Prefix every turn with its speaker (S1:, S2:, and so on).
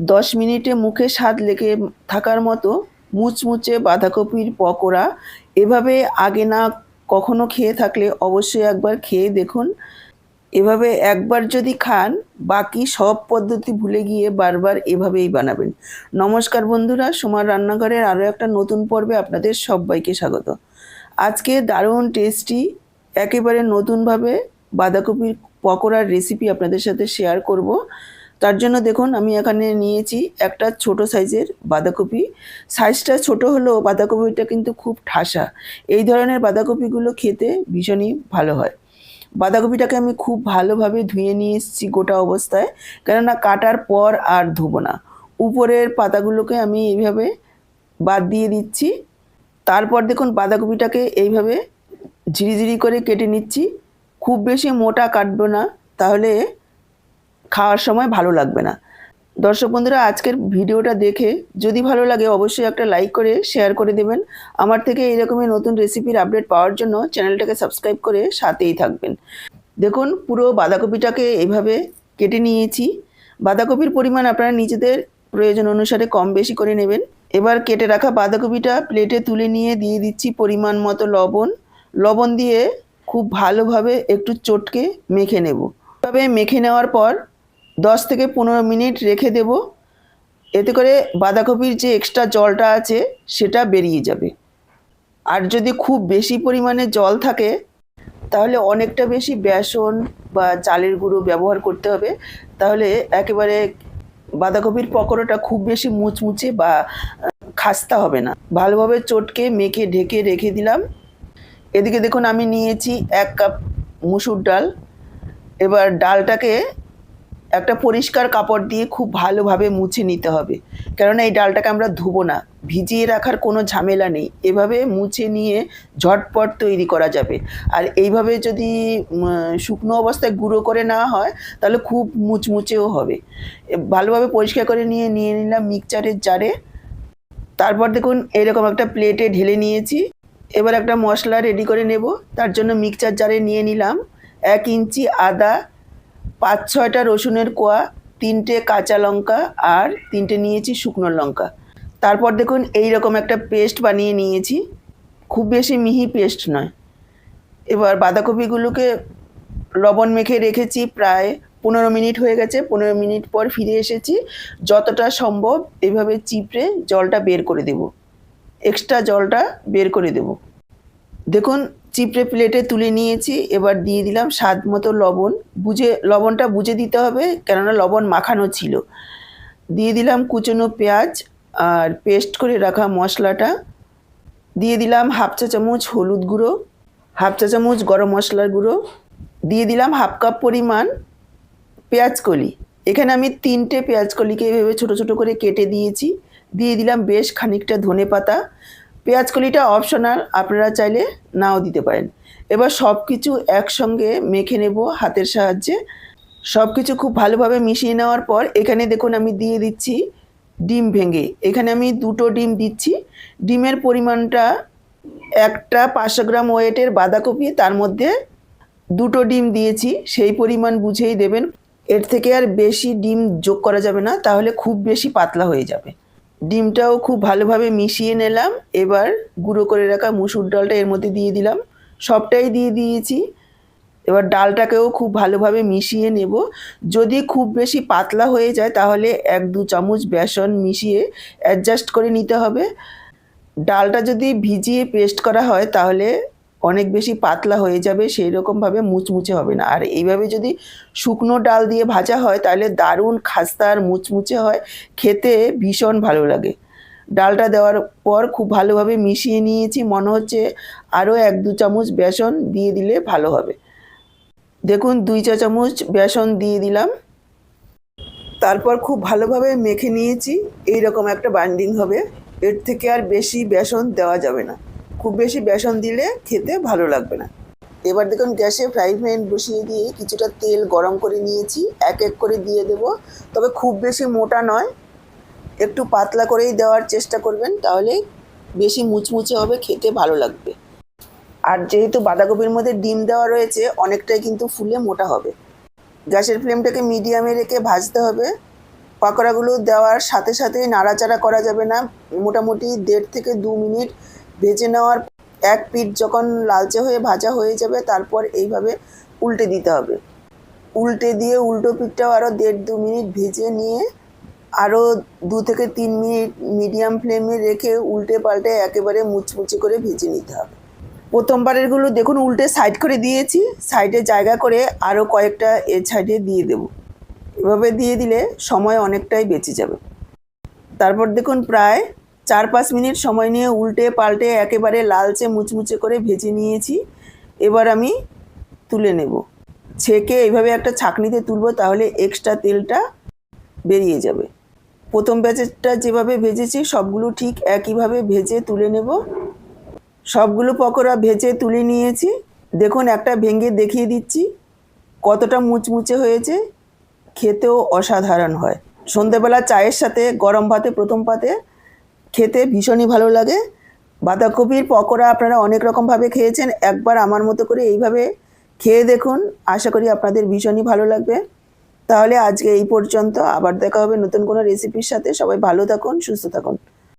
S1: দশ মিনিটে মুখে স্বাদ লেগে থাকার মতো মুচমুচে বাঁধাকপির পকোড়া এভাবে আগে না কখনো খেয়ে থাকলে অবশ্যই একবার খেয়ে দেখুন। এভাবে একবার যদি খান, বাকি সব পদ্ধতি ভুলে গিয়ে বারবার এভাবেই বানাবেন। নমস্কার বন্ধুরা, সোমার রান্নাঘরের আরও একটা নতুন পর্বে আপনাদের সবাইকে স্বাগত। আজকে দারুণ টেস্টি, একেবারে নতুনভাবে বাঁধাকপির পকোড়ার রেসিপি আপনাদের সাথে শেয়ার করব। তার জন্য দেখুন, আমি এখানে নিয়েছি একটা ছোট সাইজের বাঁধাকপি। সাইজটা ছোট হলেও বাঁধাকপিটা কিন্তু খুব ঠাসা। এই ধরনের বাঁধাকপিগুলো খেতে ভীষণই ভালো হয়। বাঁধাকপিটাকে আমি খুব ভালোভাবে ধুয়ে নিয়ে এসেছি গোটা অবস্থায়, কেননা কাটার পর আর ধোবো না। উপরের পাতাগুলোকে আমি এইভাবে বাদ দিয়ে দিচ্ছি। তারপর দেখুন, বাঁধাকপিটাকে এইভাবে ঝিরিঝিরি করে কেটে নিচ্ছি। খুব বেশি মোটা কাটবো না, তাহলে খাওয়ার সময় ভালো লাগবে না। দর্শক বন্ধুরা, আজকের ভিডিওটা দেখে যদি ভালো লাগে অবশ্যই একটা লাইক করে শেয়ার করে দেবেন। আমার থেকে এইরকমই নতুন রেসিপির আপডেট পাওয়ার জন্য চ্যানেলটাকে সাবস্ক্রাইব করে সাথেই থাকবেন। দেখুন, পুরো বাঁধাকপিটাকে এইভাবে কেটে নিয়েছি। বাঁধাকপির পরিমাণ আপনারা নিজেদের প্রয়োজন অনুসারে কম বেশি করে নেবেন। এবার কেটে রাখা বাঁধাকপিটা প্লেটে তুলে নিয়ে দিয়ে দিচ্ছি পরিমাণ মতো লবণ। লবণ দিয়ে খুব ভালোভাবে একটু চটকে মেখে নেব। তবে মেখে নেওয়ার পর দশ থেকে পনেরো মিনিট রেখে দেব। এতে করে বাঁধাকপির যে এক্সট্রা জলটা আছে, সেটা বেরিয়ে যাবে। আর যদি খুব বেশি পরিমাণে জল থাকে, তাহলে অনেকটা বেশি বেসন বা চালের গুঁড়ো ব্যবহার করতে হবে। তাহলে একেবারে বাঁধাকপির পকোড়াটা খুব বেশি মুচমুচে বা, খাস্তা হবে না। ভালোভাবে চটকে মেখে ঢেকে রেখে দিলাম। এদিকে দেখুন আমি নিয়েছি এক কাপ মুসুর ডাল। এবার ডালটাকে একটা পরিষ্কার কাপড় দিয়ে খুব ভালোভাবে মুছে নিতে হবে। কেননা এই ডালটাকে আমরা ধুবো না। ভিজিয়ে রাখার কোনো ঝামেলা নেই। এভাবে মুছে নিয়ে ঝটপট তৈরি করা যাবে। আর এইভাবে যদি শুকনো অবস্থায় গুঁড়ো করে নেওয়া হয়, তাহলে খুব মুচমুচেও হবে। ভালোভাবে পরিষ্কার করে নিয়ে নিয়ে নিলাম মিক্সচারের জারে। তারপর দেখুন, এরকম একটা প্লেটে ঢেলে নিয়েছি। এবার একটা মশলা রেডি করে নেব। তার জন্য মিক্সচার জারে নিয়ে নিলাম। এক ইঞ্চি আদা পাঁচ ছয়টা রসুনের কোয়া, তিনটে কাঁচা লঙ্কা আর তিনটে নিয়েছি শুকনো লঙ্কা। তারপর দেখুন এই রকম একটা পেস্ট বানিয়ে নিয়েছি। খুব বেশি মিহি পেস্ট নয়। এবার বাঁধাকপিগুলোকে লবণ মেখে রেখেছি প্রায় পনেরো মিনিট হয়ে গেছে। পনেরো মিনিট পর ফিরে এসেছি। যতটা সম্ভব এইভাবে চিপড়ে জলটা বের করে দেব। এক্সট্রা জলটা বের করে দেব। দেখুন চিপড়ে প্লেটে তুলে নিয়েছি, এবার দিয়ে দিলাম স্বাদ মতো লবণ। বুঝে, লবণটা বুঝে দিতে হবে, কেননা লবণ মাখানো ছিল। দিয়ে দিলাম কুচনো পেঁয়াজ আর পেস্ট করে রাখা মশলাটা। দিয়ে দিলাম হাফ চা চামচ হলুদ গুঁড়ো, হাফ চা চামচ গরম মশলার গুঁড়ো। দিয়ে দিলাম হাফ কাপ পরিমাণ পেঁয়াজ কলি। এখানে আমি তিনটে পেঁয়াজ কলিকে এভাবে ছোটো ছোটো করে কেটে দিয়েছি। দিয়ে দিলাম বেশ খানিকটা ধনে পাতা। পেঁয়াজ কলিটা অপশনাল আপনারা চাইলে নাও দিতে পারেন। এবার সব কিছু একসঙ্গে মেখে নেব হাতের সাহায্যে। সব কিছু খুব ভালোভাবে মিশিয়ে নেওয়ার পর এখানে দেখুন আমি দিয়ে দিচ্ছি ডিম ভেঙে। এখানে আমি দুটো ডিম দিচ্ছি। ডিমের পরিমাণটা একটা পাঁচশো গ্রাম ওয়েটের বাঁধাকপি, তার মধ্যে দুটো ডিম দিয়েছি। সেই পরিমাণ বুঝেই দেবেন। এর থেকে আর বেশি ডিম যোগ করা যাবে না, তাহলে খুব বেশি পাতলা হয়ে যাবে। ডিমটাও খুব ভালোভাবে মিশিয়ে নিলাম। এবার গুঁড়ো করে রাখা মুসুর ডালটা এর মধ্যে দিয়ে দিলাম। সবটাই দিয়ে দিয়েছি। এবার ডালটাকেও খুব ভালোভাবে মিশিয়ে নেব। যদি খুব বেশি পাতলা হয়ে যায়, তাহলে এক দু চামচ বেসন মিশিয়ে অ্যাডজাস্ট করে নিতে হবে। ডালটা যদি ভিজিয়ে পেস্ট করা হয়, তাহলে অনেক বেশি পাতলা হয়ে যাবে সেই রকমভাবে মুচমুচে হবে না। আর এইভাবে যদি শুকনো ডাল দিয়ে ভাজা হয়, তাহলে দারুণ খাস্তা আর মুচমুচে হয়। খেতে ভীষণ ভালো লাগে। ডালটা দেওয়ার পর খুব ভালোভাবে মিশিয়ে নিয়েছি, মনে হচ্ছে আরও এক দু চামচ বেসন দিয়ে দিলে ভালো হবে। দেখুন, দুই চা চামচ বেসন দিয়ে দিলাম। তারপর খুব ভালোভাবে মেখে নিয়েছি। এই রকম একটা বাইন্ডিং হবে। এর থেকে আর বেশি বেসন দেওয়া যাবে না। খুব বেশি বেসন দিলে খেতে ভালো লাগবে না। এবার দেখুন গ্যাসে ফ্রাই প্যান বসিয়ে দিয়ে কিছুটা তেল গরম করে নিয়েছি, এক এক করে দিয়ে দেব। তবে খুব বেশি মোটা নয়, একটু পাতলা করেই দেওয়ার চেষ্টা করবেন, তাহলে বেশি মুচমুচে হবে, খেতে ভালো লাগবে। আর যেহেতু বাঁধাকপির মধ্যে ডিম দেওয়া রয়েছে, অনেকটাই কিন্তু ফুলে মোটা হবে। গ্যাসের ফ্লেমটাকে মিডিয়ামে রেখে ভাজতে হবে। পাকোড়াগুলো দেওয়ার সাথে সাথে নাড়াচাড়া করা যাবে না। মোটামুটি দেড় থেকে দু মিনিট ভেজে নেওয়ার এক পিঠ যখন লালচে হয়ে ভাজা হয়ে যাবে, তারপর এইভাবে উল্টে দিতে হবে। উল্টে দিয়ে উল্টো পিঠটাও আরও দেড় দু মিনিট ভেজে নিয়ে আরও দু থেকে তিন মিনিট মিডিয়াম ফ্লেমে রেখে উল্টে পাল্টে একেবারে মুচমুচে করে ভেজে নিতে হবে। প্রথমবারেরগুলো দেখুন, উল্টে সাইড করে দিয়েছি, সাইডে জায়গা করে আরও কয়েকটা এ সাইডে দিয়ে দেবো। এভাবে দিয়ে দিলে সময় অনেকটাই বেঁচে যাবে। তারপর দেখুন, প্রায় চার পাঁচ মিনিট সময় নিয়ে উল্টে পাল্টে একেবারে লালচে মুচমুচে করে ভেজে নিয়েছি। এবার আমি তুলে নেব। ছেঁকে এইভাবে একটা ছাঁকনিতে তুলবো তাহলে এক্সট্রা তেলটা বেরিয়ে যাবে। প্রথম ব্যাচেরটা যেভাবে ভেজেছি সবগুলো ঠিক একইভাবে ভেজে তুলে নেব। সবগুলো পকোড়া ভেজে তুলে নিয়েছি। দেখুন একটা ভেঙে দেখিয়ে দিচ্ছি। কতটা মুচমুচে হয়েছে। খেতেও অসাধারণ হয়। সন্ধেবেলা চায়ের সাথে গরম ভাতে প্রথম পাতে খেতে ভীষণই ভালো লাগে। বাঁধাকপির পকোড়া আপনারা অনেক রকমভাবে খেয়েছেন। একবার আমার মতো করে এইভাবে খেয়ে দেখুন। আশা করি আপনাদের ভীষণই ভালো লাগবে। তাহলে আজকে এই পর্যন্ত। আবার দেখা হবে নতুন কোনো রেসিপির সাথে। সবাই ভালো থাকুন, সুস্থ থাকুন।